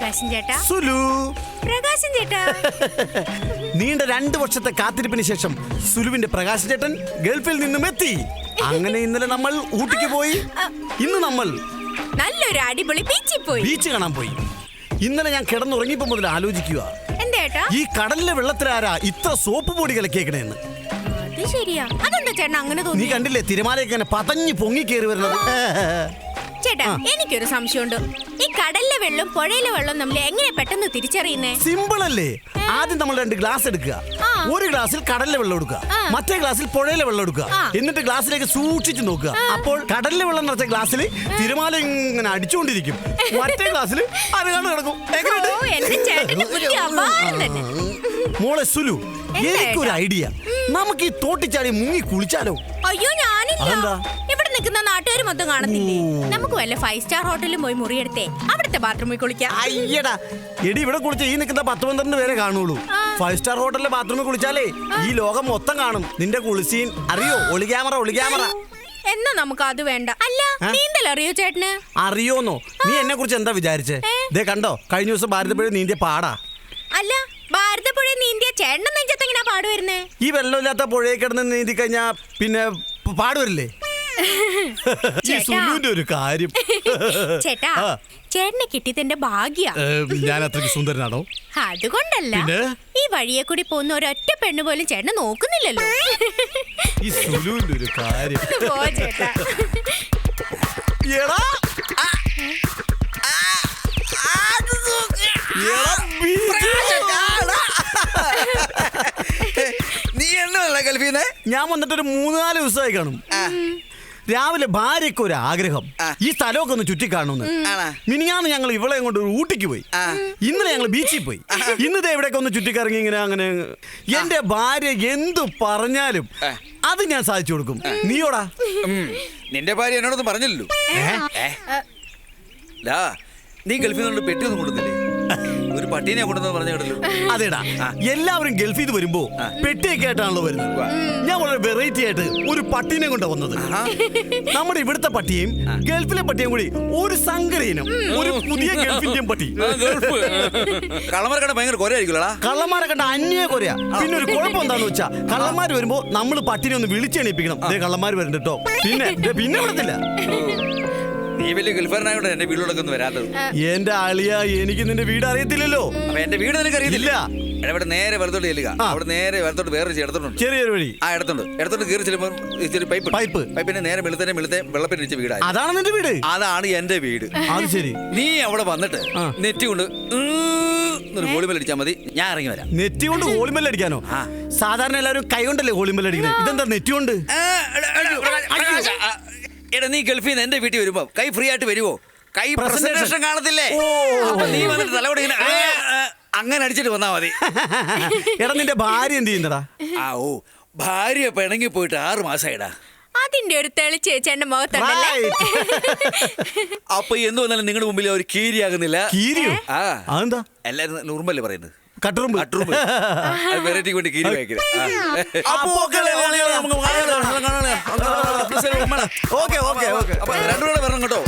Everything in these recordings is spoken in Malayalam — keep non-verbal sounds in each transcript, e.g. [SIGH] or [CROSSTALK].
പ്രകാശൻ ചേട്ടാ? സുലു. പ്രകാശൻ ചേട്ടാ. [LAUGHS] നീണ്ട രണ്ട് വർഷത്തെ കാത്തിരിപ്പിന് ശേഷം സുലുവിന്റെ പ്രകാശൻ ചേട്ടൻ ഗൾഫിൽ നിന്നും എത്തി. അങ്ങനെ ഇന്നലെ നമ്മൾ ഊട്ടിക്ക് പോയി. ഇന്ന് നമ്മൾ നല്ലൊരു അടിപൊളി ബീച്ചിൽ പോയി. ബീച്ച് കാണാൻ പോയി. ഇന്നലെ ഞാൻ കിടന്നുറങ്ങിയപ്പോ മുതൽ ആലോചിക്കുക. ഈ കടലിലെ വെള്ളത്തിലാരാ ഇത്ര സോപ്പ് പൊടി കലക്കിയേക്കണേന്ന്? അത് ശരിയാ. അതെന്താ ചേട്ടൻ അങ്ങനെ നീ കണ്ടില്ലേ തിരമാലയൊക്കെ പതഞ്ഞു പൊങ്ങി കേറി വരുന്നത്? ചേട്ടാ എനിക്കൊരു സംശയമുണ്ട്. കടലിലെ വെള്ളം പുഴയിലെ വെള്ളം നമ്മൾ എങ്ങനെ പെട്ടെന്ന് തിരിച്ചറിയുന്നേ? സിമ്പിൾ അല്ലേ? ആദ്യം നമ്മൾ രണ്ട് ഗ്ലാസ് എടുക്കുക. ഒരു ഗ്ലാസ്സിൽ കടലിലെ വെള്ളം എടുക്കുക. മറ്റേ ഗ്ലാസ്സിൽ പുഴയിലെ വെള്ളം എടുക്കുക. എന്നിട്ട് ഗ്ലാസ്സിലേക്ക് സൂക്ഷിച്ചു നോക്കുക. അപ്പോൾ കടലിലെ വെള്ളം നിറച്ച ഗ്ലാസ്സിൽ തിരമാല ഇങ്ങനെ അടിച്ചുകൊണ്ടിരിക്കും. മറ്റേ ഗ്ലാസ്സിൽ അരകാണ് കിടക്കും. മോളെ സുലു എനിക്കൊരു? ഐഡിയ. നമുക്ക് ഈ തോട്ടിച്ചാടി മുങ്ങി കുളിച്ചാലോ? അയ്യോ ഞാനില്ല. അതെന്താ? ഇവിടെ നിൽക്കുന്ന നാട്ടുകാർ മൊത്തം കാണത്തില്ലേ? നമുക്ക് വല്ല ഫൈവ് സ്റ്റാർ ഹോട്ടലിൽ പോയി മുറിയെടുത്തേ. അവിടുത്തെ ബാത്റൂമിൽ കുളിക്കാം. അയ്യടാ. എടി ഇവിടെ കുളിച്ച ഈ നിൽക്കുന്ന പത്ത് പന്ത്രണ്ട് പേരെ കാണുള്ളൂ. ഫൈവ് സ്റ്റാർ ഹോട്ടലിലെ ബാത്റൂമിൽ കുളിച്ചാലേ ഈ ലോകം മൊത്തം കാണും. നിന്റെ കുളിസീൻ അറിയോ? ഒളി ക്യാമറ ഒളി ക്യാമറ എന്നാ നമുക്ക് അത് വേണ്ട. അല്ല? നീന്തൽ അറിയോ ചേട്ടന്? അറിയോന്നോ? നീ എന്നെ കുറിച്ച് എന്താ വിചാരിച്ചേ? ഏ? ദേ കണ്ടോ? കഴിഞ്ഞ ദിവസം ഭാരതപ്പുഴ നീന്തിയ പാടാ. അല്ല ഭാരതപ്പുഴ നീന്തിയ ചേട്ടൻ നെഞ്ചത്ത് എങ്ങനെയാ പാട് വരുന്നേ? ഈ വെള്ളമില്ലാത്ത പുഴയിൽ കിടന്ന് നീന്തി കഴിഞ്ഞാ പിന്നെ പാടുവരില്ലേ [LAUGHS] ഈ ചേട്ടാ. സുലുവിന്റെ ഒരു കാര്യം. [LAUGHS] ചേട്ടാ ആ. ചേട്ടനെ കിട്ടിയതിന്റെ ഭാഗ്യ. ഏ, ഞാൻ അത്രയ്ക്ക് സുന്ദരനാണോ? അതുകൊണ്ടല്ല. പിന്നെ? ഈ വഴിയെ കൂടി പോകുന്ന ഒരൊറ്റ പെണ്ണ് പോലും ചേട്ടനെ നോക്കുന്നില്ലല്ലോ. ഈ സുലുവിന്റെ ഒരു കാര്യം. ഒന്ന് [LAUGHS] പോ ചേട്ടാ. എടാ. ആ, ആ, ആ, അത് നോക്ക്. എടാ, എന്നല്ല ഗൾഫീന്ന് ഞാൻ വന്നിട്ട് ഒരു മൂന്ന് നാല് ദിവസമായി കാണും. രാവിലെ ഭാര്യക്ക് ഒരു ആഗ്രഹം. ഈ സ്ഥലമൊക്കെ ഒന്ന് ചുറ്റിക്കാണുന്നു? മിനിഞ്ഞാന്ന് ഞങ്ങൾ ഇവളെ കൊണ്ട് ഒരു ഊട്ടിക്ക് പോയി. ഇന്നലെ ഞങ്ങൾ ബീച്ചിൽ പോയി. ഇന്നത്തെ എവിടെയൊക്കെ ഒന്ന് ചുറ്റിക്കറങ്ങി ഇങ്ങനെ അങ്ങനെ എന്റെ ഭാര്യ എന്തു പറഞ്ഞാലും അത് ഞാൻ സാധിച്ചു കൊടുക്കും. നീയോടാ. നിന്റെ ഭാര്യ എന്നോടൊന്നും പറഞ്ഞില്ലല്ലോ. ലാ നീ ഗൾഫിൽ നിന്നുള്ള പെട്ടിയൊന്നും കൊണ്ടുവന്നില്ലേ ഒരു പട്ടീനെ കൊണ്ടെന്ന് പറഞ്ഞു കേട്ടല്ലോ. അതേടാ എല്ലാവരും ഗൾഫിൽ നിന്ന് വരുമ്പോ. പെട്ടിയൊക്കെ ആയിട്ടാണല്ലോ വരുന്നത്. ഞാൻ വളരെ വെറൈറ്റി ആയിട്ട് ഒരു പട്ടീനെ കൊണ്ട് വന്നത്. നമ്മുടെ ഇവിടുത്തെ പട്ടിയും ഗൾഫിലെ പട്ടിയും കൂടി ഒരു സങ്കരയിനം ഒരു പുതിയ ഗൾഫിന്റെയും പട്ടി. കളമറക്കട ഭയങ്കര കൊരയായിരിക്കുമല്ലോടാ? കള്ളന്മാരെ കണ്ട അന്യ കൊരയാ. പിന്നെ ഒരു കുഴപ്പം എന്താന്ന് വെച്ചാ കള്ളന്മാര് വരുമ്പോ നമ്മൾ പട്ടിനെ ഒന്ന് വിളിച്ചെണീപ്പിക്കണം. ദേ കള്ളന്മാര് വരുന്നുണ്ട് കേട്ടോ പിന്നെ പിന്നെ വിടത്തില്ല. നീ വലിയ ഗുൽഫറിനായോട് എന്റെ വീട്ടിലൊക്കെ ഒന്ന് വരാത്തത്. എന്റെ അളിയ എനിക്ക് നിന്റെ വീട് അറിയത്തില്ലല്ലോ. അപ്പൊ എന്റെ വീട് നിനക്ക് അറിയത്തില്ല. ഇവിടെ നേരെ വലത്തോട്ട് ചെല്ലുക. അവിടെ നേരെ വലത്തോട്ട് വേറെ ഇടത്തോട്ടുണ്ട് ചെറിയൊരു വഴി. ആ ഇടത്തുണ്ട് ഇടത്തോട്ട് കയറി ചെല്ലുമ്പോൾ ഇച്ചിരി പൈപ്പ് പൈപ്പ്. പൈപ്പിന്റെ നേരെ വെളുത്തനെ വെളുത്തെ വെള്ളപ്പിന് വീടാണ് അതാണ് നിന്റെ വീട്? അതാണ് എന്റെ വീട്. അത് ശരി. നീ അവിടെ വന്നിട്ട്. നെറ്റ് കൊണ്ട് ഒരു അടിച്ചാൽ മതി. ഞാൻ ഇറങ്ങി വരാം. നെറ്റി കൊണ്ട് ഹോളിമല്ല അടിക്കാനോ? സാധാരണ എല്ലാവരും കൈ കൊണ്ടല്ലേ ഹോളിമല്ല അടിക്കുന്നത്? ഇതെന്താ നെറ്റി കൊണ്ട്? എടാ, നീ ഗൾഫിൽ നിന്ന് എന്റെ വീട്ടിൽ വരുമ്പോ കൈ ഫ്രീ ആയിട്ട് വരുമോ കൈ പ്രസന്റേഷൻ കാണത്തില്ലേ. അപ്പൊ നീ വന്നിട്ട് തലവടി ഇങ്ങനെ ആ, ആ, അങ്ങനെ അടിച്ചിട്ട് വന്നാ മതി. [LAUGHS] എടാ നിന്റെ ഭാര്യ എന്ത് ചെയ്യുന്നടാ? ആ ഓ ഭാര്യ പിണങ്ങി പോയിട്ട് ആറ് മാസമായിടാ അതിന്റെ ഒരു തെളിച്ച് ചേച്ചേന്റെ മുഖത്തുണ്ടല്ലേ? അപ്പൊ എന്ത് വന്നാലും നിങ്ങളുടെ മുമ്പിൽ അവർ കീരിയാകുന്നില്ല. കീരിയോ? ആ. അതെന്താ? എല്ലാരും നുറുമ്പല്ലേ പറയുന്നത്? കട്ടുറുമ്പ്. കട്ടറും വെറൈറ്റി കൊണ്ട് കീരി അപ്പൊ ഓക്കെ ഓക്കെ ഓക്കെ. രണ്ടുകൂടെ വരണം കേട്ടോ.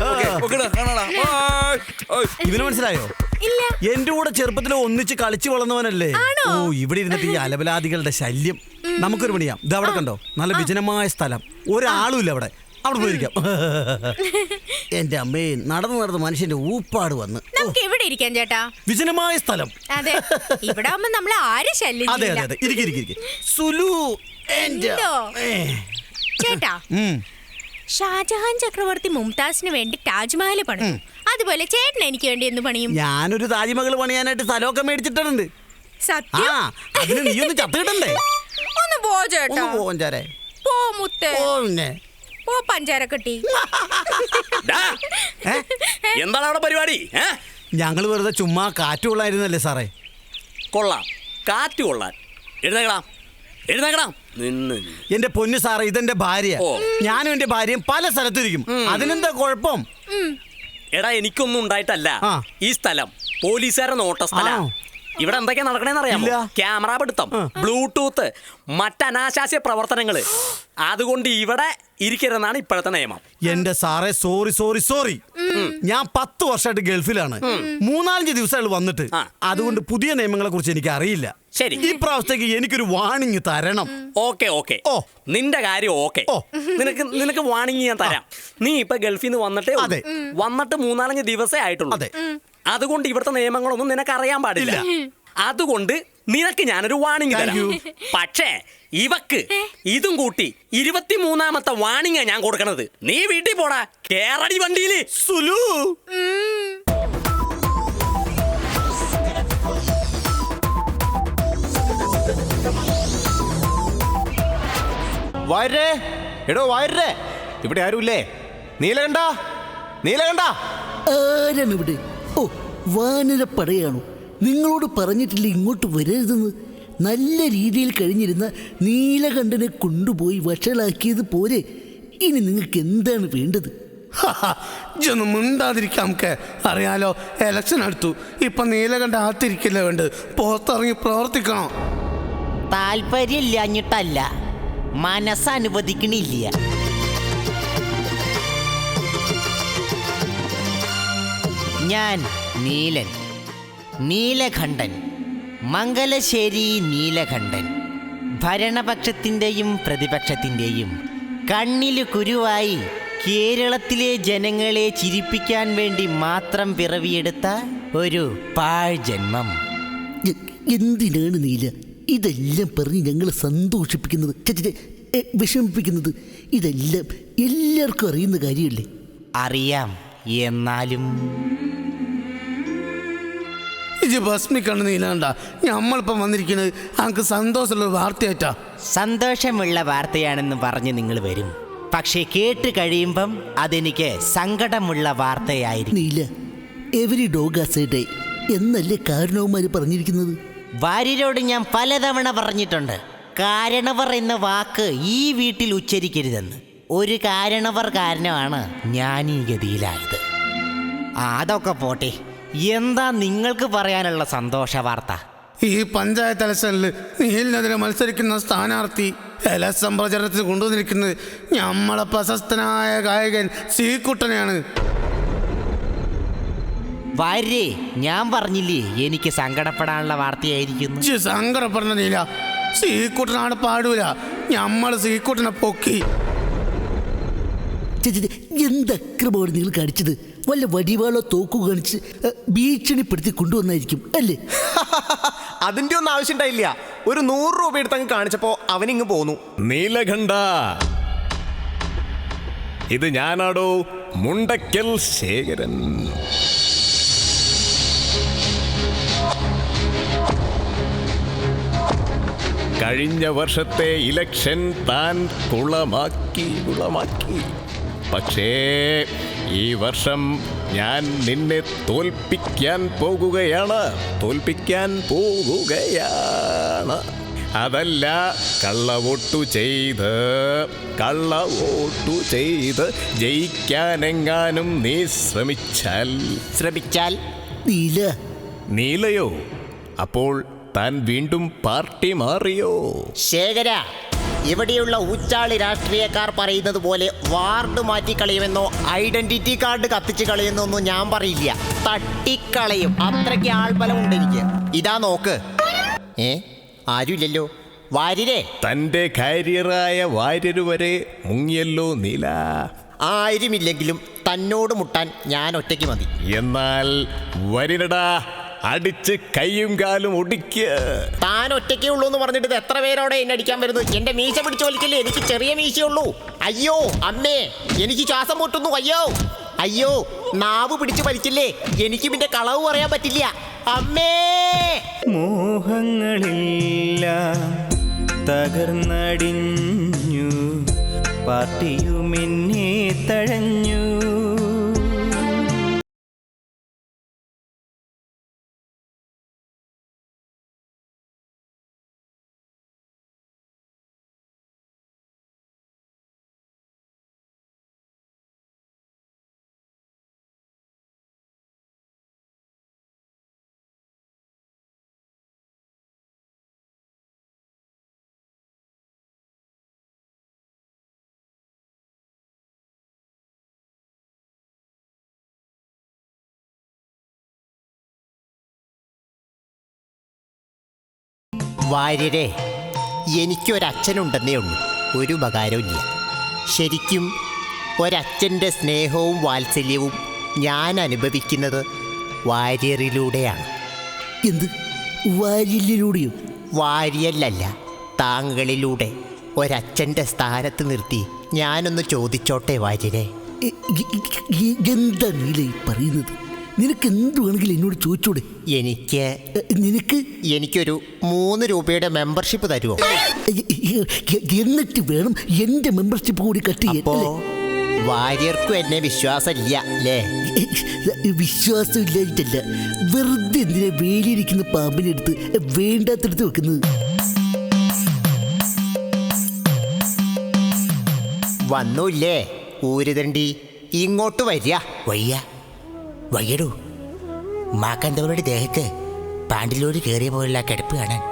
ഇവന് മനസ്സിലായോ? ഇല്ല. എന്റെ കൂടെ ചെറുപ്പത്തിൽ ഒന്നിച്ച് കളിച്ചു വളർന്നവനല്ലേ? ഓ ഇവിടെ ഇരുന്നിട്ട് ഈ അലബലാദികളുടെ ശല്യം. നമുക്കൊരു പണിയാം. ഇത് അവിടെ കണ്ടോ? നല്ല വിജനമായ സ്ഥലം. ഒരാളും ഇല്ല അവിടെ. അവിടെ പോയിരിക്കാം. [LAUGHS] എന്റെ അമ്മേ നടന്നു നടന്ന് മനുഷ്യന്റെ ഊപ്പാട് വന്ന്. നമുക്ക് എവിടെ ഇരിക്കാം ചേട്ടാ? വിജനമായ സ്ഥലം. അതെ. ഇവിടെ ആവുമ്പോ നമ്മളെ ആരും ശല്യം അതെ അതെ ചെയ്യില്ല അതെ. ഇരിക്കും ഇരിക്കും ഇരിക്കും. സുലു എന്റെ? അമ്മേ. ചേട്ടാ ഉം. ഷാജഹാൻ ചക്രവർത്തി മുംതാസിന് വേണ്ടി താജ്മഹൽ പണിയും അതുപോലെ ചേട്ടൻ എനിക്ക് വേണ്ടി എന്ന് പണിയും? ഞാനൊരു താജ്മഹൽ പണിയാനായിട്ട് സ്ഥലമൊക്കെ മേടിച്ചിട്ടുണ്ട്. ആ സത്യം അതിന് നീ ഒന്ന് ചത്തുകിട്ടണ്ടേ ഒന്ന് പോ ചേട്ടാ. ഒന്ന് പോ മുത്തേ. ഓ പിന്നെ. പോ പഞ്ചാര കിട്ടി. എന്താണ് അവിടെ പരിപാടി? ഞങ്ങൾ വെറുതെ ചുമ്മാ കാറ്റ് കൊള്ളായിരുന്നല്ലേ സാറേ? കൊള്ളാം. കാറ്റ് കൊള്ളാൻ. എഴുന്നേക്കടാം. എഴുന്നേക്കടാം. നിന്ന് എന്റെ പൊന്നു സാറേ ഇതെന്റെ ഭാര്യ. ഓ. ഞാനും എന്റെ ഭാര്യയും പല സ്ഥലത്തിരിക്കും. അതിനെന്താ കുഴപ്പം? എടാ എനിക്കൊന്നും ഉണ്ടായിട്ടല്ല. ആ. ഈ സ്ഥലം പോലീസുകാരെ നോട്ട സ്ഥലം? ഇവിടെ എന്തൊക്കെയാ നടക്കണേന്ന് അറിയാമോ? ക്യാമറ പിടുത്തം. ബ്ലൂടൂത്ത് മറ്റനാശാസ്യ പ്രവർത്തനങ്ങൾ. അതുകൊണ്ട് ഇവിടെ ഇരിക്കരുതെന്നാണ് ഇപ്പോഴത്തെ നിയമം. എന്റെ സാറെ സോറി സോറി സോറി ഞാൻ പത്ത് വർഷമായിട്ട് ഗൾഫിലാണ്. മൂന്നാലഞ്ച് ദിവസമായിട്ട് വന്നിട്ട്. അതുകൊണ്ട് പുതിയ നിയമങ്ങളെ കുറിച്ച് എനിക്ക് അറിയില്ല. ശരി. ഈ പ്രാവശ്യത്തേക്ക് എനിക്കൊരു വാണിംഗ് തരണം. Okay okay. ഓ. നിന്റെ കാര്യം ഓക്കെ. ഓ. നിനക്ക് നിനക്ക് വാണിംഗ് ഞാൻ തരാം. നീ ഇപ്പൊ ഗൾഫിൽ നിന്ന് വന്നിട്ടേ ഉള്ളൂ. അതെ. വന്നിട്ട് മൂന്നാലഞ്ച് ദിവസേ ആയിട്ടുള്ളൂ. അതെ. അതുകൊണ്ട് ഇവിടുത്തെ നിയമങ്ങളൊന്നും നിനക്ക് അറിയാൻ പാടില്ല അതുകൊണ്ട് നിനക്ക് ഞാനൊരു വാണിംഗ് തരാം. പക്ഷേ ഇവക്ക് ഇതും കൂട്ടി ഇരുപത്തിമൂന്നാമത്തെ വാണിംഗ് ഞാൻ കൊടുക്കണത്. നീ വീട്ടിൽ പോടാ. കേരടി വണ്ടിയിൽ. സുലു. വായരേ എടോ വായരേ ഇവിടെ ആരുമില്ലേ? നീലകണ്ട നീലകണ്ട ആരാണ് ഇവിടെ ഓ വാനര പടയാണോ നിങ്ങളോട് പറഞ്ഞിട്ടില്ല ഇങ്ങോട്ട് വരരുതെന്ന്? നല്ല രീതിയിൽ കഴിഞ്ഞിരുന്ന നീലകണ്ഠനെ കൊണ്ടുപോയി വഷളാക്കിയത് പോരെ? ഇനി നിങ്ങൾക്ക് എന്താണ് വേണ്ടത്? ഇതൊന്നും മിണ്ടാതിരിക്കാം നമുക്ക് അറിയാലോ എലക്ഷൻ അടുത്തു. ഇപ്പൊ നീലകണ്ഠ ആത്തിരിക്കില്ല വേണ്ടത്? പുറത്തിറങ്ങി പ്രവർത്തിക്കണം? താല്പര്യമില്ലാഞ്ഞിട്ടല്ല. മനസ്സനുവദിക്കണില്ല. ഞാൻ നീലൻ. നീലകണ്ഠൻ. മംഗലശ്ശേരി നീലകണ്ഠൻ. ഭരണപക്ഷത്തിന്റെയും പ്രതിപക്ഷത്തിന്റെയും കണ്ണിൽ കുരുവായി കേരളത്തിലെ ജനങ്ങളെ ചിരിപ്പിക്കാൻ വേണ്ടി മാത്രം പിറവിയെടുത്ത ഒരു പാഴ്ജന്മം. എന്തിനാണ് നീല? ഇതെല്ലാം പറഞ്ഞ് ഞങ്ങളെ സന്തോഷിപ്പിക്കുന്നത് വിഷമിപ്പിക്കുന്നത്. ഇതെല്ലാം എല്ലാവർക്കും അറിയുന്ന കാര്യമല്ലേ? അറിയാം. എന്നാലും ഇജ് ഭസ്മിക്കണ്ണ് നീലാണ്ട നമ്മളിപ്പം വന്നിരിക്കുന്നത് അങ്ങക്ക് സന്തോഷമുള്ള ഒരു വാർത്തയായിട്ടാ. സന്തോഷമുള്ള വാർത്തയാണെന്ന് പറഞ്ഞ് നിങ്ങൾ വരും. പക്ഷേ കേട്ട് കഴിയുമ്പം അതെനിക്ക് സങ്കടമുള്ള വാർത്തയായിരിക്കും. നീല എവരി ഡോഗ് ഡേ എന്നല്ലേ കാരണവന്മാർ പറഞ്ഞിരിക്കുന്നത്? ഭാര്യരോട് ഞാൻ പലതവണ പറഞ്ഞിട്ടുണ്ട്. കാരണവർ എന്ന വാക്ക് ഈ വീട്ടിൽ ഉച്ചരിക്കരുതെന്ന്. ഒരു കാരണവർ കാരണമാണ് ഞാൻ ഈ ഗതിയിലായത് അതൊക്കെ പോട്ടെ. എന്താ നിങ്ങൾക്ക് പറയാനുള്ള സന്തോഷ വാർത്ത? ഈ പഞ്ചായത്ത് ഇലക്ഷനിൽ നീലിനെതിരെ മത്സരിക്കുന്ന സ്ഥാനാർത്ഥി ഇലക്ഷൻ പ്രചരണത്തിന് കൊണ്ടുവന്നിരിക്കുന്നത് നമ്മളെ പ്രശസ്തനായ ഗായകൻ സീക്കുട്ടനെയാണ് വാര്യേ ഞാൻ പറഞ്ഞില്ലേ എനിക്ക് സങ്കടപ്പെടാനുള്ള വാർത്തയായിരിക്കുന്നു. ഇജ് സങ്കടപ്പെടണ നീല സീക്കുട്ടനാണ് പാടൂല. നമ്മൾ സീക്കുട്ടനെ പൊക്കി. ഛെ, ഛെ, ഛെ, എന്ത് അക്രമമാണ് നിങ്ങൾ കാണിച്ചത്? വല്ല വടിവാളോ തോക്കു കാണിച്ച് ഭീഷണിപ്പെടുത്തി കൊണ്ടുവന്നായിരിക്കും അല്ലേ? [LAUGHS] അതിന്റെ ഒന്നും ആവശ്യം ഉണ്ടായില്ല. ഒരു നൂറ് രൂപ എടുത്ത് അങ്ങ് കാണിച്ചപ്പോ അവനിങ്ങ് പോന്നു. നീലകണ്ഠ. ഇത് ഞാനാടോ മുണ്ടക്കൽ ശേഖരൻ. കഴിഞ്ഞ വർഷത്തെ ഇലക്ഷൻ താൻ കുളമാക്കി കുളമാക്കി. പക്ഷേ ഈ വർഷം ഞാൻ നിന്നെ തോൽപ്പിക്കാൻ പോകുകയാണ്. തോൽപ്പിക്കാൻ പോകുകയാണ്. അതല്ല കള്ളവോട്ടു ചെയ്ത് കള്ളവോട്ടു ചെയ്ത് ജയിക്കാനെങ്ങാനും നീ ശ്രമിച്ചാൽ. ശ്രമിച്ചാൽ നീല. നീലയോ? അപ്പോൾ താൻ വീണ്ടും പാർട്ടി മാറിയോ? ശേഖര ഇവിടെയുള്ള ഉച്ചാളി രാഷ്ട്രീയക്കാർ പറയുന്നത് പോലെ വാർഡ് മാറ്റിക്കളയുമെന്നോ ഐഡന്റിറ്റി കാർഡ് കത്തിച്ച് കളയുന്നോ ഒന്നും ഞാൻ പറയില്ല. തട്ടിക്കളയും. അത്രയ്ക്ക് ആൾബലമുണ്ട് എനിക്ക്. ഇതാ നോക്ക്. ഏ? ആരുമില്ലല്ലോ? വാര്യരെ? തന്റെ കാരിയറായ വാര്യര് വരെ മുങ്ങിയല്ലോ നീല. ആരുമില്ലെങ്കിലും തന്നോട് മുട്ടാൻ ഞാൻ ഒറ്റയ്ക്ക് മതി. എന്നാൽ വരിനടാ അടിച്ച് കൈയും കാലും ഒടിക്ക് താൻ ഒറ്റയ്ക്കേ ഉള്ളൂ എന്ന് പറഞ്ഞിട്ട് ഇത് എത്ര പേരോടെ എന്നെ അടിക്കാൻ വരുന്നു എന്റെ മീശ പിടിച്ചു വലിക്കല്ലേ? എനിക്ക് ചെറിയ മീശയുള്ളൂ. അയ്യോ അമ്മേ എനിക്ക് ശ്വാസം മുട്ടുന്നു. അയ്യോ അയ്യോ നാവ് പിടിച്ചു വലിക്കില്ലേ? എനിക്ക് പിന്നെ കളവ് പറയാൻ പറ്റില്ല. അമ്മേ! മോഹങ്ങളില്ല തകർന്നടിഞ്ഞു പാർട്ടിയുമെന്നെ തഴഞ്ഞു. വാര്യരെ എനിക്കൊരച്ഛനുണ്ടെന്നേ ഉള്ളൂ. ഒരു ഉപകാരവുമില്ല. ശരിക്കും ഒരച്ഛന്റെ സ്നേഹവും വാത്സല്യവും ഞാൻ അനുഭവിക്കുന്നത് വാര്യറിലൂടെയാണ് എന്ത്? വാര്യലിലൂടെയും വാര്യല്ലല്ല താങ്കളിലൂടെ ഒരച്ഛന്റെ സ്ഥാനത്ത് നിർത്തി ഞാനൊന്ന് ചോദിച്ചോട്ടെ വാര്യരെ. എന്താ നീല പറയുന്നത്? നിനക്ക് എന്ത് വേണമെങ്കിലും എന്നോട് ചോദിച്ചൂടെ? എനിക്ക് നിനക്ക്? എനിക്കൊരു മൂന്ന് രൂപയുടെ മെമ്പർഷിപ്പ് തരുമോ എന്നിട്ട് വേണം എന്റെ മെമ്പർഷിപ്പ് കൂടി കട്ട് ചെയ്യാൻ? വാര്യർക്കും എന്നെ വിശ്വാസമില്ല അല്ലേ? വിശ്വാസം ഇല്ലായിട്ടല്ല വെറുതെ എന്തിനാ വേലിയിരിക്കുന്ന പാമ്പിനെടുത്ത് വേണ്ടാത്തടുത്ത് വെക്കുന്നത്? വന്നൂല്ലേ? ഊരുതണ്ടി. ഇങ്ങോട്ട് വരിക. വയ്യ. വയ്യടൂ. മാക്കാന്തവരുടെ ദേഹത്ത്? പാണ്ടിലോട് കയറിയ പോലുള്ള കിടപ്പ് കാണാൻ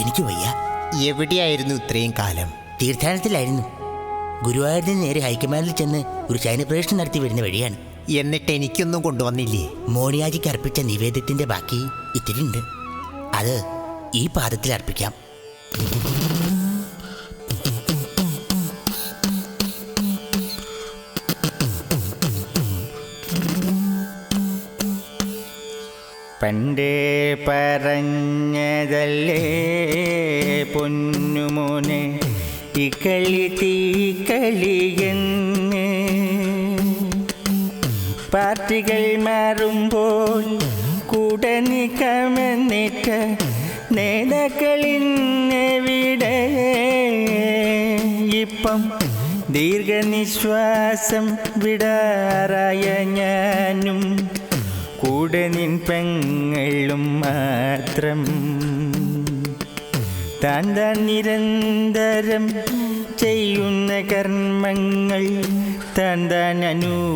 എനിക്ക് വയ്യ. എവിടെയായിരുന്നു ഇത്രയും കാലം? തീർത്ഥാടനത്തിലായിരുന്നു ഗുരുവായൂരിന് നേരെ ഹൈക്കമാൻഡിൽ ചെന്ന് ഒരു ശയനപ്രവേശനം നടത്തി വരുന്ന വഴിയാണ്. എന്നിട്ട് എനിക്കൊന്നും കൊണ്ടുവന്നില്ലേ? മോണിയാജിക്ക് അർപ്പിച്ച നിവേദ്യത്തിന്റെ ബാക്കി ഇത്തിരി ഉണ്ട് അത് ഈ പാദത്തിൽ അർപ്പിക്കാം. പണ്ടേ പറഞ്ഞതല്ലേ പൊന്നുമോനെ? ഇക്കളി തീക്കളിയെന്ന് പാർട്ടികൾ മാറുമ്പോൾ കൂടെ നിൽക്കാമെന്നിട്ട് നേതാക്കളിന്നെവിടെ ഇപ്പം ദീർഘനിശ്വാസം വിടാറായ ഞാനും കൂടെ നിൻ പെങ്ങളും മാത്രം. താൻ താൻ നിരന്തരം ചെയ്യുന്ന കർമ്മങ്ങൾ താൻ താൻ അനുഭവിക്കണം.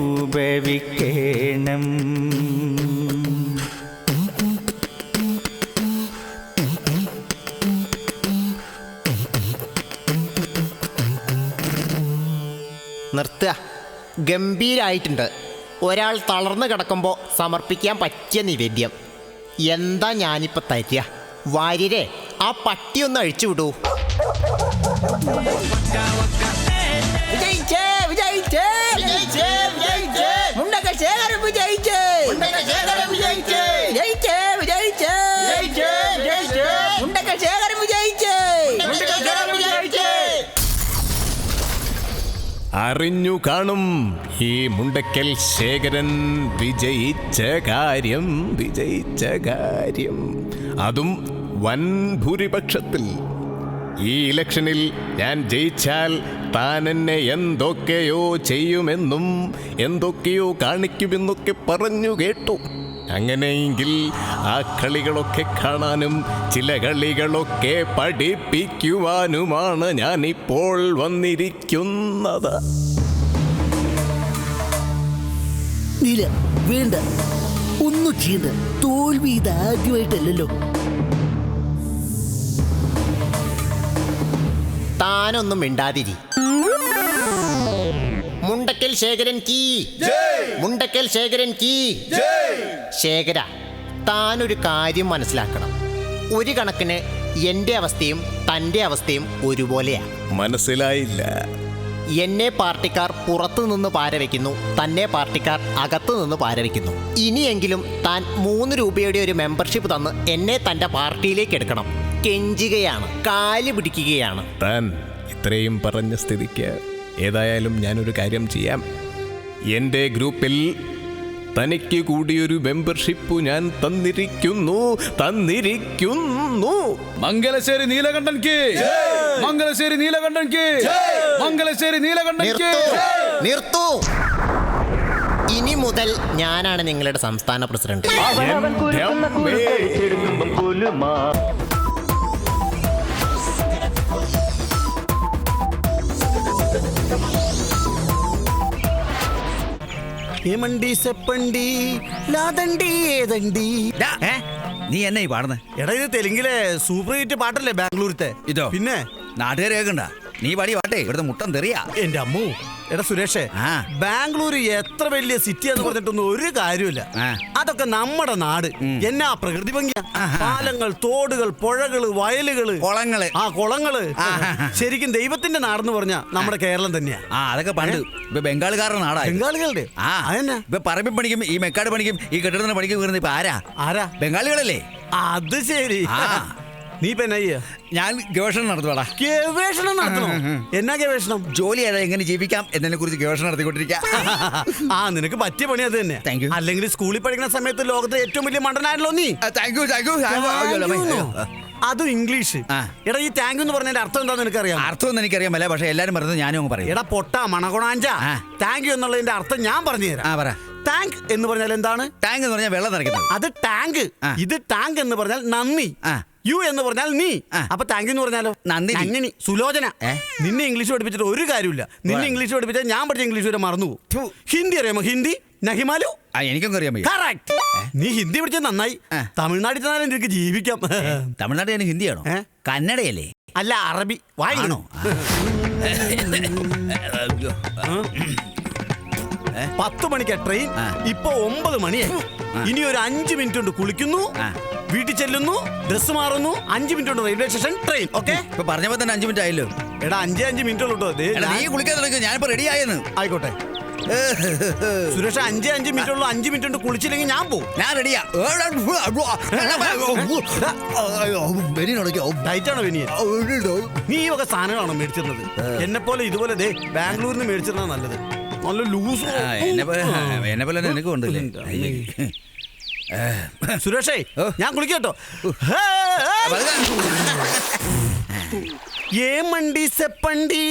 നിർത്തുക. ഗംഭീരായിട്ടുണ്ട്. ഒരാൾ തളർന്നു കിടക്കുമ്പോൾ സമർപ്പിക്കാൻ പറ്റിയ നിവേദ്യം. എന്താ ഞാനിപ്പോൾ തരിക? വാര്യരെ ആ പട്ടി ഒന്ന് അഴിച്ചു വിടൂ അറിഞ്ഞു കാണും ഈ മുണ്ടക്കൽ ശേഖരൻ വിജയിച്ച കാര്യം വിജയിച്ച കാര്യം. അതും വൻ ഭൂരിപക്ഷത്തിൽ. ഈ ഇലക്ഷനിൽ ഞാൻ ജയിച്ചാൽ താൻ എന്നെ എന്തൊക്കെയോ ചെയ്യുമെന്നും എന്തൊക്കെയോ കാണിക്കുമെന്നൊക്കെ പറഞ്ഞു കേട്ടു. അങ്ങനെയെങ്കിൽ ആ കളികളൊക്കെ കാണാനും ചില കളികളൊക്കെ പഠിപ്പിക്കുവാനുമാണ് ഞാനിപ്പോൾ വന്നിരിക്കുന്നത്. നീല വേണ്ട. ഒന്നും ചെയ്യണ്ട. തോൽവി ഇത് ആദ്യമായിട്ടല്ലല്ലോ. താനൊന്നും മിണ്ടാതിരി. മുണ്ടക്കൽ ശേഖരൻ കീ. മുണ്ടക്കൽ ശേഖരൻ കീ. ശേഖര താനൊരു കാര്യം മനസ്സിലാക്കണം. ഒരു കണക്കിന് എന്റെ അവസ്ഥയും തന്റെ അവസ്ഥയും ഒരുപോലെയാണ് മനസ്സിലായില്ല. എന്നെ പാർട്ടിക്കാർ പുറത്തു നിന്ന് പാരവയ്ക്കുന്നു തന്നെ പാർട്ടിക്കാർ അകത്തു നിന്ന് പാരവയ്ക്കുന്നു ഇനിയെങ്കിലും താൻ മൂന്ന് രൂപയുടെ ഒരു മെമ്പർഷിപ്പ് തന്ന് എന്നെ തന്റെ പാർട്ടിയിലേക്ക് എടുക്കണം. കെഞ്ചുകയാണ് കാൽ പിടിക്കുകയാണ്. താൻ ഇത്രയും പറഞ്ഞ സ്ഥിതിക്ക് ഏതായാലും ഞാനൊരു കാര്യം ചെയ്യാം. എന്റെ ഗ്രൂപ്പിൽ തനിക്ക് കൂടിയൊരു മെമ്പർഷിപ്പ് ഞാൻ തന്നിരിക്കുന്നു തന്നിരിക്കുന്നു. മംഗലശ്ശേരി നീലകണ്ഠൻ കേ. മംഗലശ്ശേരി നീലകണ്ഠൻ കേ. മംഗലശ്ശേരി നീലകണ്ഠൻ കേ. നിർത്തൂ. ഇനി മുതൽ ഞാനാണ് നിങ്ങളുടെ സംസ്ഥാന പ്രസിഡന്റ്. ഏമണ്ടി സെപ്പണ്ടി ലാതണ്ടി ഏതണ്ടി. നീ എന്നെ ഈ പാടുന്നേ. എടാ ഇത് തെലുങ്കിലെ സൂപ്പർ ഹിറ്റ് പാട്ടല്ലേ ബാംഗ്ലൂരത്തെ? ഇതോ? പിന്നെ? നാട്ടുകാരെ കേൾക്കണ്ട? നീ പാടി പാട്ടെ ഇവിടുത്തെ മുട്ടം തെറിയാ. എന്റെ അമ്മു എടാ സുരേഷേ ആ. ബാംഗ്ലൂർ എത്ര വലിയ സിറ്റി എന്ന് പറഞ്ഞിട്ടൊന്നും ഒരു കാര്യമില്ല ആ. അതൊക്കെ നമ്മുടെ നാട്. എന്നാ പ്രകൃതി ഭംഗിയാ. പാലങ്ങൾ തോടുകൾ പുഴകൾ വയലുകൾ. കുളങ്ങൾ. ആ കുളങ്ങൾ. ശരിക്കും ദൈവത്തിന്റെ നാടെന്ന് പറഞ്ഞാ നമ്മുടെ കേരളം തന്നെയാ. ആ അതൊക്കെ പണ്ട് ഇപ്പൊ ബംഗാളുകാരുടെ നാടാ ഇത്. ബംഗാളികളുടെ? ആ. അതെന്നാ ഇപ്പൊ പറമ്പിൽ പണിക്കും ഈ മെക്കാട് പണിക്കും ഈ കെട്ടിടത്തിന് പണിക്കും ഇപ്പൊ ആരാ? ആരാ? ബംഗാളികളല്ലേ? അത് ശരി. ആ. നീ ഇപ്പൊ എന്നാ ചെയ്യാ? ഞാൻ ഗവേഷണം നടത്തുവാടാ. ഗവേഷണം നടത്തണോ? എന്നാ ഗവേഷണം? ജോലി ചെയ്താൽ എങ്ങനെ ജീവിക്കാം? എന്നതിനെ കുറിച്ച് ഗവേഷണം നടത്തിക്കൊണ്ടിരിക്കുക ആ നിനക്ക് പറ്റിയ പണി അത് തന്നെ. Thank you. അല്ലെങ്കിൽ സ്കൂളിൽ പഠിക്കുന്ന സമയത്ത് ലോകത്തെ ഏറ്റവും വലിയ മണ്ടനായല്ലോ നീ. താങ്ക് യു താങ്ക് യു അതും ഇംഗ്ലീഷ് ആ. എടാ ഈ താങ്ക് എന്ന് പറഞ്ഞതിന്റെ അർത്ഥം എന്താന്ന് നിനക്കറിയാം അർത്ഥമൊന്നും എനിക്കറിയാമല്ല പക്ഷെ എല്ലാരും പറയുന്നത് ഞാനും അങ്ങ് പറയും. എടാ പൊട്ട മണകുണാഞ്ച. ആ. താങ്ക് യു എന്നുള്ളതിന്റെ അർത്ഥം ഞാൻ പറഞ്ഞു ആ തരാം പറ. താങ്ക് എന്ന് പറഞ്ഞാൽ എന്താണ്? ടാങ്ക് എന്ന് പറഞ്ഞാൽ വെള്ളം നിറയ്ക്കുന്നത്. അത് ടാങ്ക് ആ. ഇത് ടാങ്ക് എന്ന് പറഞ്ഞാൽ നന്ദി. ആ. യു എന്ന് പറഞ്ഞാൽ നീ. അപ്പൊ താങ്ക് യു എന്ന് പറഞ്ഞാലോ? നന്ദി നന്ദിനി. സുലോചന. ഏ? നിന്നെ ഇംഗ്ലീഷ് പഠിപ്പിച്ചിട്ട് ഒരു കാര്യമില്ല നിന്നെ. ഇംഗ്ലീഷ് പഠിപ്പിച്ചാൽ ഞാൻ പഠിച്ച ഇംഗ്ലീഷ് വരെ മറന്നു പോകും. ഥു. ഹിന്ദി അറിയാമോ? ഹിന്ദി നഹിമാലു? ആ എനിക്കൊന്നും അറിയാൻ വയ്യ. Correct. നീ ഹിന്ദി പഠിച്ചത് നന്നായി. ആ. തമിഴ്നാട്ടിൽ ചെന്നാലും നിനക്ക് ജീവിക്കാം. തമിഴ്നാട് ഞാൻ ഹിന്ദിയാണോ? ഏ? കന്നഡയല്ലേ? അല്ല അറബി. വായിക്കണോ ആണോ? പത്ത് മണിക്കാ ട്രെയിൻ. ആ. ഇപ്പൊ ഒമ്പത് മണിയായി. ഇനി ഒരു അഞ്ച് മിനിറ്റ് കൊണ്ട് കുളിക്കുന്നു. ആ. വീട്ടിൽ ചെല്ലുന്നു ഡ്രസ് മാറുന്നു അഞ്ച് മിനിറ്റ് ഉണ്ട് റെയിൽവേ സ്റ്റേഷൻ ട്രെയിൻ ഓക്കെ ഇപ്പൊ പറഞ്ഞപ്പോ തന്നെ അഞ്ചു മിനിറ്റ് ആയല്ലോ എടാ അഞ്ചേ അഞ്ച് മിനിറ്റ് ഉള്ളൂ നീ കുളിക്കാൻ തുടങ്ങി ഞാനിപ്പോ റെഡി ആയെന്ന് ആയിക്കോട്ടെ സുരേഷ് അഞ്ചേ അഞ്ച് മിനിറ്റ് ഉള്ളു അഞ്ച് മിനിറ്റ് ഉണ്ട് കുളിച്ചില്ലെങ്കിൽ ഞാൻ പോകും ഞാൻ റെഡിയാ ഡയറ്റ് ആണോ വെനിയ നീ ഈ വക സാധനങ്ങളാണോ മേടിച്ചിരുന്നത് എന്നെ പോലെ ഇതുപോലെ ദേ ബാംഗ്ലൂരിൽ നിന്ന് മേടിച്ചിരുന്നത് നല്ലത് നല്ല ലൂസ് എന്നെ പോലെ നിനക്ക് ഉണ്ടല്ലേ സുരേഷേ ഞാൻ കുളിക്കട്ടോ ഏമണ്ടി സെപ്പണ്ടി.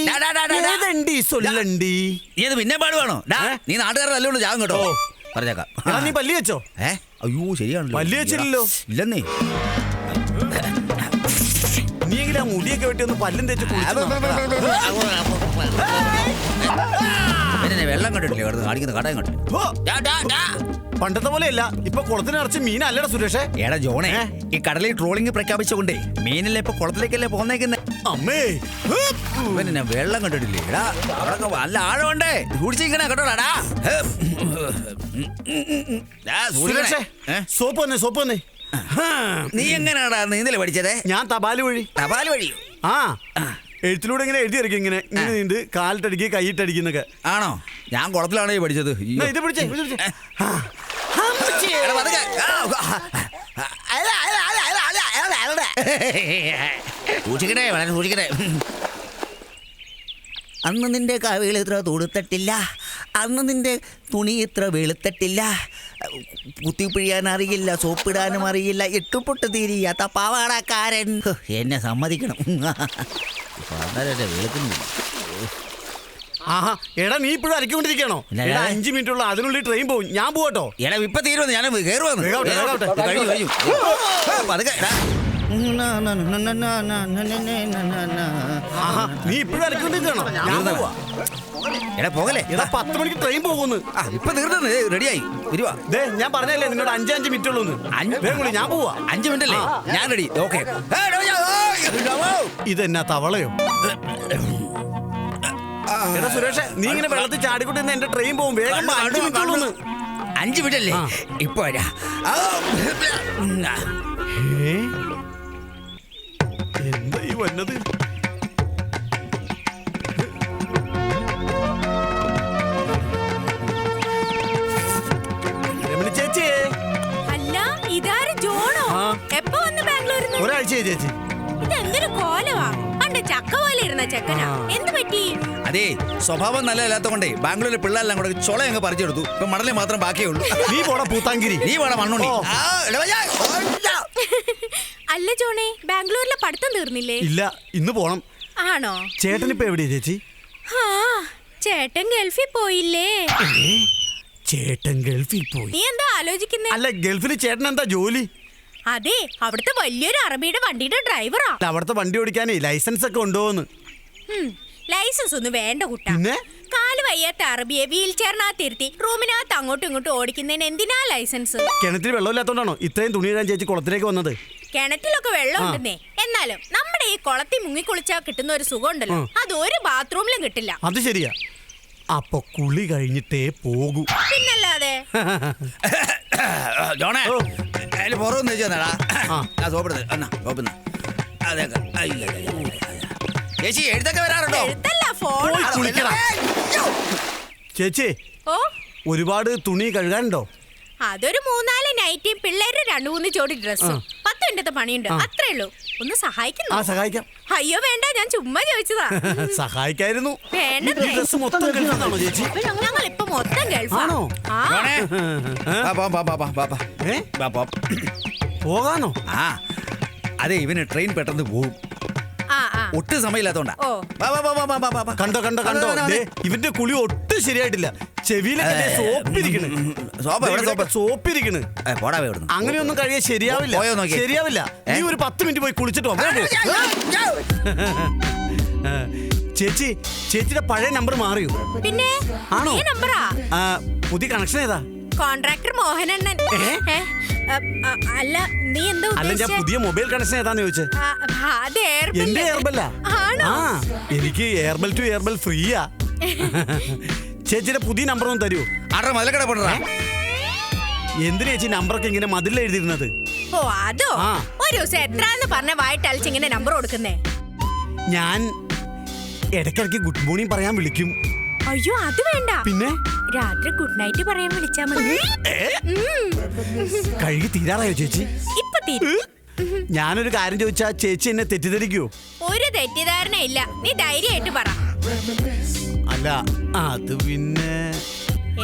ഏതണ്ടി സൊല്ലണ്ടി നീ അത് പിന്നെ പാടുവാണോ വേണോ നീ നാട്ടുകാരുടെ നല്ലോണം ചാകും കേട്ടോ പറഞ്ഞേക്കാം നീ പല്ലി വെച്ചോ ഏ അയ്യോ ശരിയാണല്ലോ പല്ലി വെച്ചില്ലല്ലോ. ഇല്ലെന്നേ നീയെങ്കിലും ആ മുടിയൊക്കെ വെട്ടി ഒന്ന് പല്ലും തേച്ച് കുളിച്ച്. പിന്നെ വെള്ളം കണ്ടിട്ടില്ലേ? അവിടെ കാണിക്കുന്ന കടയും കണ്ടില്ല ഹോ, പണ്ടത്തെ പോലെയല്ല ഇപ്പൊ കുളത്തിന് നിറച്ച് മീനല്ലടാ സുരേഷേ. എടാ ജോണേ ഏ? ഈ കടലിൽ ട്രോളിംഗ് പ്രഖ്യാപിച്ചുകൊണ്ടേ മീനല്ലേ ഇപ്പൊ കുളത്തിലേക്കല്ലേ പോന്നേക്കുന്നേ? അമ്മേ. പിന്നെ വെള്ളം കണ്ടിട്ടില്ലേ? എടാ അവിടെ നല്ല ആഴമുണ്ടേ. കുടിച്ചിരിക്കണേ കേട്ടോടാ സുരേഷേ സോപ്പ് വന്നേ സോപ്പ് വന്നേ. ഹാ. നീ എങ്ങനെയാടാ? നീന്തൽ പഠിച്ചതേ? ഞാൻ തപാൽ വഴി. തപാൽ വഴി ആ. എഴുത്തിലൂടെ ഇങ്ങനെ എഴുതി ഇറക്കി ഇങ്ങനെ ഇങ്ങനെ നീണ്ട് കാലിട്ടടിക്കുക കൈയിട്ടടിക്കുന്നൊക്കെ ആണോ ഞാൻ കുളത്തിലാണോ പഠിച്ചത്. ഇത് പിടിച്ചേ ഇത് ആ. എടാ, പതുക്കെ. ആ. സൂക്ഷിക്കണേ വളരെ സൂക്ഷിക്കണേ അന്ന് നിന്റെ കവികൾ ഇത്ര തുടുത്തട്ടില്ല അന്ന് നിന്റെ തുണി ഇത്ര വെളുത്തട്ടില്ല കുത്തിപ്പിഴിയാൻ അറിയില്ല സോപ്പിടാനും അറിയില്ല എട്ടുപൊട്ട് തീരിയാത്ത പാവാടക്കാരൻ. എന്നെ സമ്മതിക്കണം. വളരെ വെളുക്കുന്നില്ല ആഹാ എടാ നീ ഇപ്പോഴും അരക്കൊണ്ടിരിക്കണോ എടാ ഞാൻ- മിനിറ്റ് ഉള്ള അതിനുള്ളിൽ ട്രെയിൻ പോകും ഞാൻ പോകട്ടോ എടാ ഇപ്പൊ തീരുമെന്ന് ഞാൻ വേഗാവട്ടെ. കഴിഞ്ഞു കഴിഞ്ഞു. പതുക്കെ. ആഹാ നീ ഇപ്പോഴും അരക്കൊണ്ടിരിക്കണോ ഞാൻ പോവാ. എടാ പോകലേ എടാ പത്ത് മണിക്ക് ട്രെയിൻ പോകുന്നു. ആ ഇപ്പൊ തീർന്നു. റെഡിയായി. വരുവാ. ദേ ഞാൻ പറഞ്ഞല്ലേ നിന്നോട് അഞ്ച് അഞ്ച് മിനിറ്റ് ഉള്ളൂ അഞ്ച്- ഞാൻ പോവാ. അഞ്ചു മിനിറ്റ് അല്ലേ? ഞാൻ റെഡി ഓക്കെ ഇതെന്നാ തവളയോ? എടാ സുരേഷ് നീ ഇങ്ങനെ വെള്ളത്തിൽ ചാടിക്കൊണ്ടിരുന്ന എന്റെ ട്രെയിൻ പോകും. വേഗം അഞ്ച് മിനിറ്റ് ഉള്ളൂ അഞ്ചു മിനിറ്റ് അല്ലേ. ഇപ്പൊ വരാം. എന്താ ഈ വന്നത്? ഒരാഴ്ചയായി ചേച്ചി ഇതെന്തൊരു കോലവാ പണ്ട് ചക്ക പോലെ ഇരുന്ന ചെക്കനാ. എന്ത് പറ്റി? അതേ സ്വഭാവം നല്ലതല്ലാത്ത കൊണ്ടേ ബാംഗ്ലൂരിലെ പിള്ളേരെല്ലാം കൂടെ ചൊള അങ്ങ് പറിച്ചെടുത്തു. ഇപ്പൊ മടലെ മാത്രം ബാക്കിയേ ഉള്ളൂ നീ പോടാ പൂത്താങ്കിരി. നീ വേണം മണ്ണുണ്ടി ഓ. ആ, ഇടവയ്യ. അല്ല. ജോണേ ബാംഗ്ലൂരിലെ പഠിത്തം തീർന്നില്ലേ? ഇല്ല ഇന്ന് പോണം. ആണോ? ചേട്ടൻ ഇപ്പൊ എവിടെയാ ചേച്ചി? ആ ചേട്ടൻ ഗൾഫിൽ പോയില്ലേ? ചേട്ടൻ ഗൾഫിൽ പോയി. നീ എന്താ ആലോചിക്കുന്നേ? അല്ല ഗൾഫിൽ ചേട്ടൻ എന്താ ജോലി? അതെ അവിടുത്തെ വലിയൊരു അറബിയുടെ വണ്ടിയുടെ ഡ്രൈവറാ. അവിടുത്തെ വണ്ടി ഓടിക്കാനേ ലൈസൻസ് ഒക്കെ ഉണ്ടോന്ന്. ലൈസൻസ് ഒന്നും വേണ്ട കുട്ടാ? കാൽ വയ്യാത്ത അറബിയെ വീൽ ചെയറിനകത്തിരുത്തി റൂമിനകത്ത് അങ്ങോട്ടും ഇങ്ങോട്ടും ഓടിക്കുന്നതിന് എന്തിനാ ലൈസൻസ്? കിണറ്റിൽ വെള്ളമില്ലാത്തോണ്ടാണോ ഇത്രയും തുണി ഇടാൻ ചേച്ചി കുളത്തിലേക്ക് വന്നത്? കിണറ്റിലൊക്കെ വെള്ളം ഉണ്ടെന്നേ എന്നാലും നമ്മുടെ ഈ കുളത്തിൽ മുങ്ങിക്കുളിച്ചാ കിട്ടുന്ന ഒരു സുഖം ഉണ്ടല്ലോ അത് ഒരു ബാത്റൂമിലും കിട്ടില്ല. അത് ശരിയാ. അപ്പൊ കുളി കഴിഞ്ഞിട്ടേ പോകൂ. പിന്നല്ലാതെ. [LAUGHS] അതിൽ പുറം വെച്ച് തന്നെടാ ആ. സോപ്പെടുത്ത് എന്നാ അതെ അതൊക്കെ അയ്യ, അയ്യ, അയ്യ, അയ്യ. ചേച്ചി എഴുത്തൊക്കെ വരാറുണ്ടോ? ചേച്ചി ഓ. ഒരുപാട് തുണി കഴുകാനുണ്ടോ? അതൊരു മൂന്നാൽ നൈറ്റിയും പിള്ളേരുടെ രണ്ടു മൂന്ന് ജോഡി ഡ്രസ്സും. പത്ത് മിനിറ്റത്തെ പണിയുണ്ട്. അത്രേ ഉള്ളൂ. ഒന്ന് സഹായിക്കുന്നു. ആ സഹായിക്കാം. അയ്യോ വേണ്ട ഞാൻ ചുമ്മാ ചോദിച്ചതാ. [LAUGHS] സഹായിക്കായിരുന്നു. വേണ്ട ഈ ഡ്രസ് മൊത്തം കഴുകാനാണോ ചേച്ചി? ഞങ്ങൾ ഇപ്പൊ മൊത്തം ഗൾഫാ. ആണോ? ആ. പോ, പോ, പോ, പോ. ഏ? വാ. പോകാനോ? ആ. അതെ ഇവന് ട്രെയിൻ പെട്ടെന്ന് പോവും. ആ ഒട്ടും സമയമില്ലാത്തോണ്ടാ ഓ. വാ, വാ, വാ, വാ, വാ, വാ, വാ. കണ്ടോ കണ്ടോ കണ്ടോ വന്നോ, വന്നോ, ദേ, ഇവന്റെ കുളി ഒട്ടും ശരിയായിട്ടില്ല ചെവിയിലൊക്കെ ദേ സോപ്പിരിക്കണ് സോപ്പ്, എവിടെ സോപ്പ്? സോപ്പിരിക്കണ് ഏ, പോടാ വേ ഇവിടുന്ന്. അങ്ങനെയൊന്നും കഴിയാൻ ശരിയാവില്ല പോയോ നോക്കിയേ? ശരിയാവില്ല നീ ഒരു പത്ത് മിനിറ്റ് പോയി കുളിച്ചിട്ട് വാ. വേഗം പോ. ആ, ചേച്ചി ചേച്ചിയുടെ പഴയ നമ്പർ മാറിയോ പിന്നെ ആണോ? ഈ നമ്പറാ ആ, പുതിയ കണക്ഷൻ ഏതാ കോൺട്രാക്ടർ മോഹനണ്ണൻ. അല്ല നീ എന്താ അല്ല ഞാൻ പുതിയ മൊബൈൽ കണക്ഷൻ ഏതാന്ന് ചോദിച്ചേ? അത് എന്റെ എയർബെല്ല ആ എനിക്ക് എയർബെൽ ടു എയർബെൽ ഫ്രീയാ. ചേച്ചിയുടെ പുതിയ നമ്പർ ഒന്ന് തരൂ. ആരുടെ മുതലക്കട പോടാ എന്തിനാ ചേച്ചി നമ്പറൊക്കെ ഇങ്ങനെ മതിലിൽ എഴുതിയിരുന്നത്? ഓ അതോ? ഒരു ദിവസം എത്രാന്ന് പറഞ്ഞ വായിട്ടലിച്ച് ഇങ്ങനെ നമ്പർ കൊടുക്കുന്നേ? ഞാൻ ഇടയ്ക്കിടയ്ക്ക് ഗുഡ് മോർണിംഗ് പറയാൻ വിളിക്കും. അയ്യോ അത് വേണ്ട. പിന്നെ? രാത്രി ഗുഡ് നൈറ്റ് പറയാൻ വിളിച്ചാ മതി. കഴുകി തീരാറായോ ചേച്ചി? ഇപ്പൊ തീരു ഞാനൊരു കാര്യം ചോദിച്ചാ ചേച്ചി എന്നെ തെറ്റിദ്ധരിക്കോ? ഒരു തെറ്റിദ്ധാരണ ഇല്ല നീ ധൈര്യമായിട്ട് പറ. അല്ല അത് പിന്നെ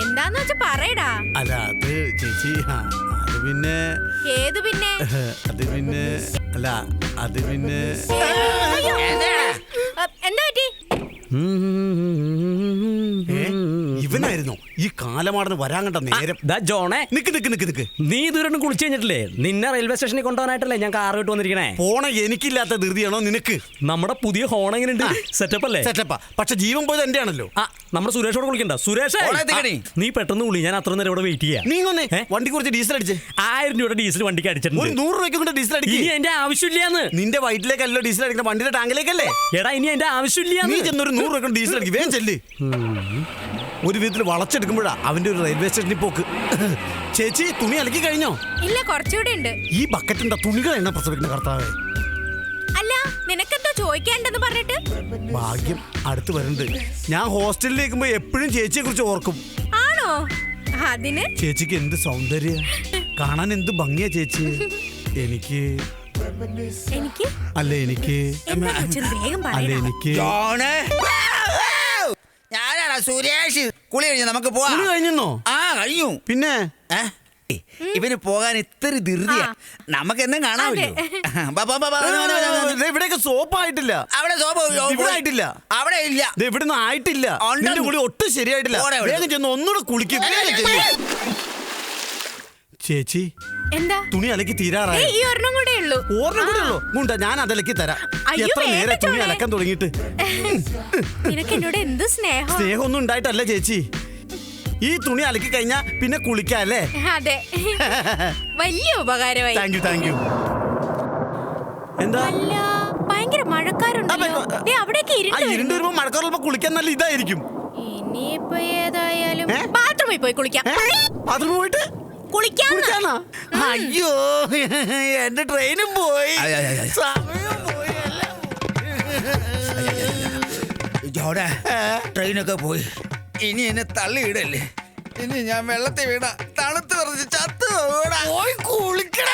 എന്താന്ന് വെച്ചാ പറയടാ. അല്ല അത് ചേച്ചി അത് പിന്നെ ഏത് പിന്നെ? അത് പിന്നെ അല്ല അത് പിന്നെ എന്താ പറ്റി? ഇവനായിരുന്നോ ഈ കാലമാടന്ന് വരാൻ കണ്ട നേരം. ദാ ജോണേ. നിക്ക് നിക്ക് നിക്ക് നിക്ക്. നീ ഇതുവരെ കുളിച്ചു കഴിഞ്ഞിട്ടില്ലേ? നിന്നെ റെയിൽവേ സ്റ്റേഷനിൽ കൊണ്ടുപോകാനായിട്ടല്ലേ ഞാൻ കാർ കിട്ടു വന്നിരിക്കണേ? പോണ എനിക്കില്ലാത്ത ധൃതിയാണോ നിനക്ക്? നമ്മുടെ പുതിയ ഹോൺ എങ്ങനെയുണ്ട്? സെറ്റപ്പ് അല്ലേ? സെറ്റപ്പാ പക്ഷെ ജീവൻ പോയത് എന്റെ ആണല്ലോ ആ നമ്മുടെ സുരേഷോട് കുളിക്കണ്ട. സുരേഷ് നീ പെട്ടെന്ന് കുളി. ഞാൻ അത്ര നേരം ഇവിടെ വെയിറ്റ് ചെയ്യാം. നീ ഒന്ന് വണ്ടി കുറച്ച് ഡീസൽ അടിച്ച്. ആയിരം രൂപയുടെ ഡീസൽ വണ്ടിക്ക് ഒരു അടിച്ചിട്ടുണ്ട് നൂറ് രൂപയ്ക്ക് കൊണ്ട് ഡീസൽ ഇനി അടിക്ക് എന്റെ ആവശ്യമില്ലാന്ന്. നിന്റെ വയറ്റിലേക്കല്ലോ ഡീസൽ അടിക്കുന്ന വണ്ടിയുടെ ടാങ്കിലേക്കല്ലേ എടാ ഇനി എന്റെ നീ ആവശ്യമില്ലാന്ന് ചെന്നൊരു നൂറ് രൂപ കൊണ്ട് ഡീസൽ അടിക്കും. വേഗം ചെല്ല്. ഒരു വിധത്തിൽ വളച്ചെടുക്കുമ്പോഴാ അവന്റെ ഒരു റെയിൽവേ സ്റ്റേഷനിൽ പോക്ക്. ചേച്ചി തുണി അലക്കി കഴിഞ്ഞോ? ഇല്ല കുറച്ചുകൂടെ ഉണ്ട്. ഈ ബക്കറ്റിന്റെ തുണികൾ എണ്ണ പ്രസവിക്കുന്ന കർത്താവേ. അല്ല നിനക്കെന്തോ ചോദിക്കാണ്ടെന്ന് പറഞ്ഞിട്ട്? ഭാഗ്യം അടുത്ത് വരുന്നുണ്ട്. ഞാൻ ഹോസ്റ്റലിലേക്കുമ്പോ എപ്പോഴും ചേച്ചിയെ കുറിച്ച് ഓർക്കും. ആണോ? അതിന്? ചേച്ചിക്ക് എന്ത് സൗന്ദര്യ? കാണാൻ എന്ത് ഭംഗിയാ ചേച്ചി? എനിക്ക് എനിക്ക്? അല്ല എനിക്ക് അല്ല എനിക്ക് സുരേഷ് കുളി കഴിഞ്ഞു? നമുക്ക് പോവാ. കുളി കഴിഞ്ഞോ ആ കഴിഞ്ഞു. പിന്നെ? ഇവന് പോകാൻ ഇത്ര ധൃതിയാ. നമുക്ക് എന്നും കാണാമല്ലോ. [LAUGHS] ഇവിടെയൊക്കെ സോപ്പ് ആയിട്ടില്ല അവിടെ സോപ്പ് ഇവിടെ ആയിട്ടില്ല. അവിടെ ഇല്ല. ഇവിടെ നിന്ന് ആയിട്ടില്ല. കുളി ഒട്ടും ശരിയായിട്ടില്ല. വേഗം ചെന്ന് ഒന്നുകൂടെ കുളിക്കും. ചേച്ചി എന്താ? തുണി അലക്കി തീരാറായി? ഈ ഒരെണ്ണം കൂടെ ഉള്ളൂ. ഒരെണ്ണം കൂടെ ഉള്ളൂ. മുണ്ട ഞാൻ അതലക്കി തരാം. എത്ര നേരെ തുണി. അലക്കാൻ തുടങ്ങിയിട്ട്? നിനക്ക് എന്നോട് എന്ത് സ്നേഹം? സ്നേഹമൊന്നും ഉണ്ടായിട്ടല്ല ചേച്ചി. ഈ തുണി അലക്കി കഴിഞ്ഞാ പിന്നെ കുളിക്കാല്ലേ? അതെ. വലിയ ഉപകാരമായി. താങ്ക് യു താങ്ക് യു എന്താ? ഭയങ്കര മഴക്കാരുണ്ടല്ലോ. അവിടേക്ക് ഇരുണ്ട്. വരുമ്പോ മഴക്കാറുള്ളപ്പോ കുളിക്കാൻ നല്ല ഇതായിരിക്കും. ഇനിയിപ്പോ ഏതായാലും ബാത്റൂമിൽ പോയി കുളിക്കാം. ബാത്റൂമിൽ പോയിട്ട്? കുളിക്കാൻ അയ്യോ എന്റെ ട്രെയിനും പോയി. സമയം പോയി എല്ലാം പോയി. ട്രെയിനൊക്കെ പോയി. ഇനി എന്നെ തള്ളിയിടല്ലേ ഇനി ഞാൻ വെള്ളത്തിൽ വീണ തണുത്ത് പറഞ്ഞ് ചത്ത് പോയി കുളിക്കണ